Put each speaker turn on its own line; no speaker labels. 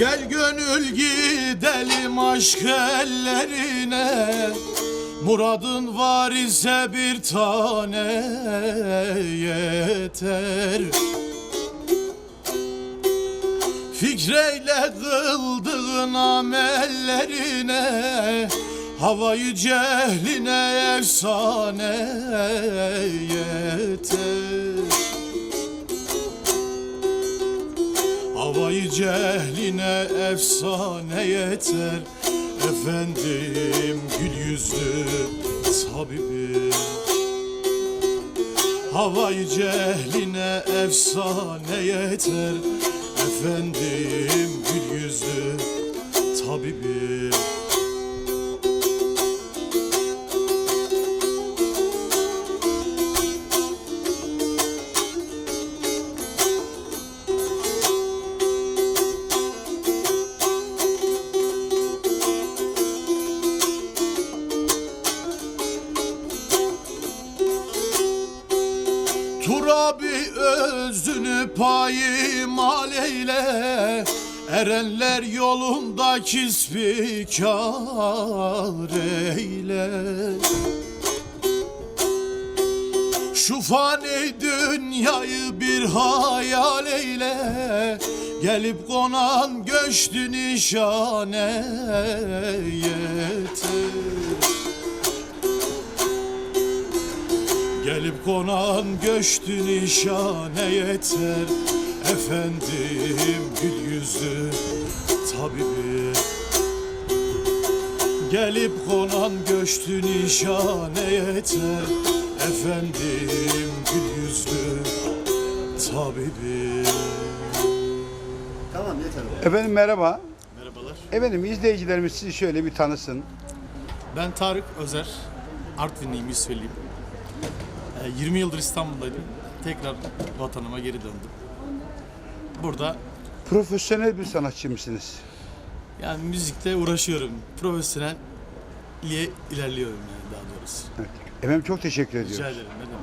Gel gönül gidelim aşk ellerine. Muradın var ise bir tane yeter. Fikreyle kıldığın amellerine Havayı cehline efsane yeter cehline efsane yeter. Efendim gül yüzlü tabibim. Havayı cehline efsane yeter. Efendim gül yüzlü Turabi özünü payimal eyle Erenler yolunda kispikar eyle. Şu fani dünyayı bir hayal eyle Gelip konan göçtü nişane yeter Gelip konan göçtü nişane yeter Efendim gül yüzlü tabibi Gelip konan göçtü nişane yeter Efendim gül yüzlü tabibi
Tamam yeter o.
Efendim merhaba.
Merhabalar.
Efendim izleyicilerimiz sizi şöyle bir tanısın.
Ben Tarık Özer. Artvinliyim, Yusufeli'yim. Ee, 20 yıldır İstanbul'daydım. Tekrar vatanıma geri döndüm. Burada
Profesyonel bir sanatçı mısınız?
yani müzikle uğraşıyorum. Profesyonelliğe ilerliyorum yani daha doğrusu.
Evet. Efendim çok teşekkür ediyoruz.
Rica ederim. Ne demek.